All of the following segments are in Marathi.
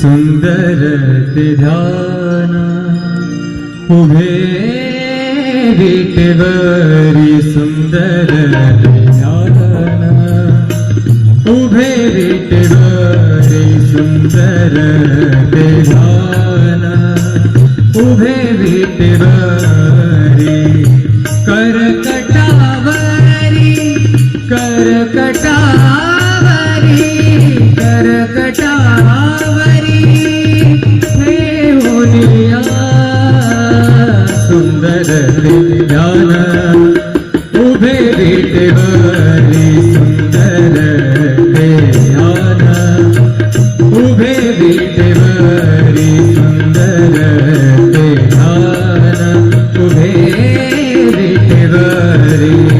सुंदर ध्यान उभे विटेवरी सुंदर ध्यान उभे विटेवरी सुंदर हरी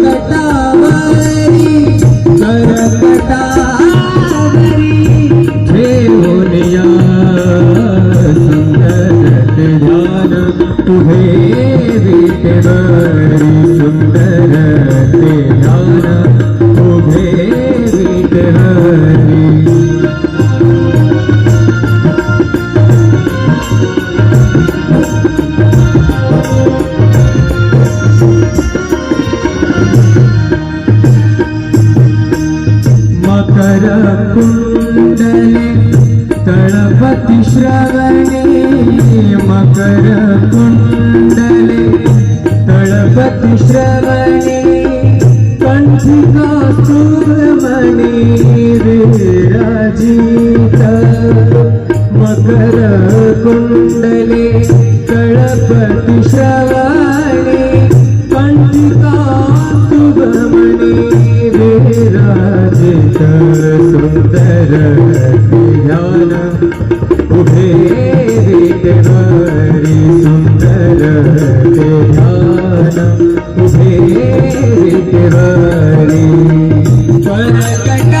ज्ञान तुम्हें विटवारी सुंदर ते ज्ञान तुम्हें मकर कुंड तळपती श्रवणे मकर कुंडले. तळपती श्रवणे कंठिका सुरमणी विराजित. मकर कुंडले तळपती श्रवणे कंठिका सुभमणी विराजित. सुंदर उठे एक हरी सुंदर उठे एक हरी पर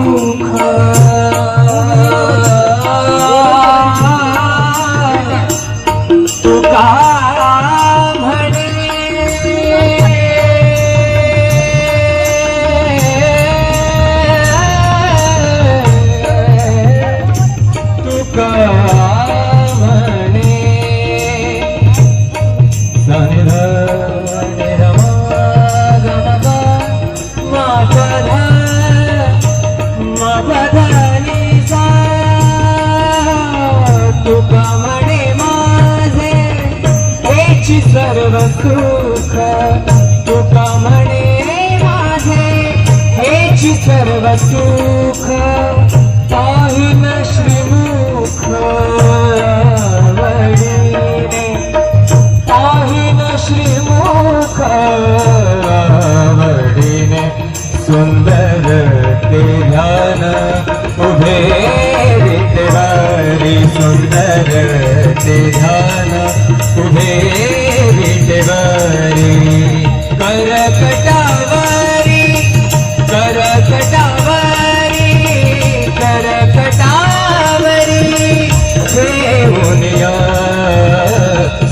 सर्व सुख तुका म्हणे माझे हेची सर्व सुख पाहिन श्रीमुख वडिने पाहिन श्रीमुख वडिने सुंदर ते ध्यान उभे विटेवारी सुंदर ते ध्यान.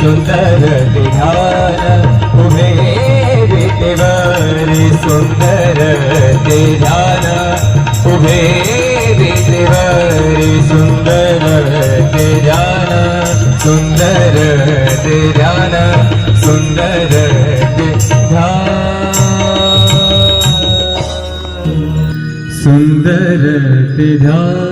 सुंदर ते ध्यान उभे विटेवरी सुंदर ते ध्यान उभे विटेवरी सुंदर ते ध्यान सुंदर ते ध्यान सुंदर ते ध्यान सुंदर ते ध्यान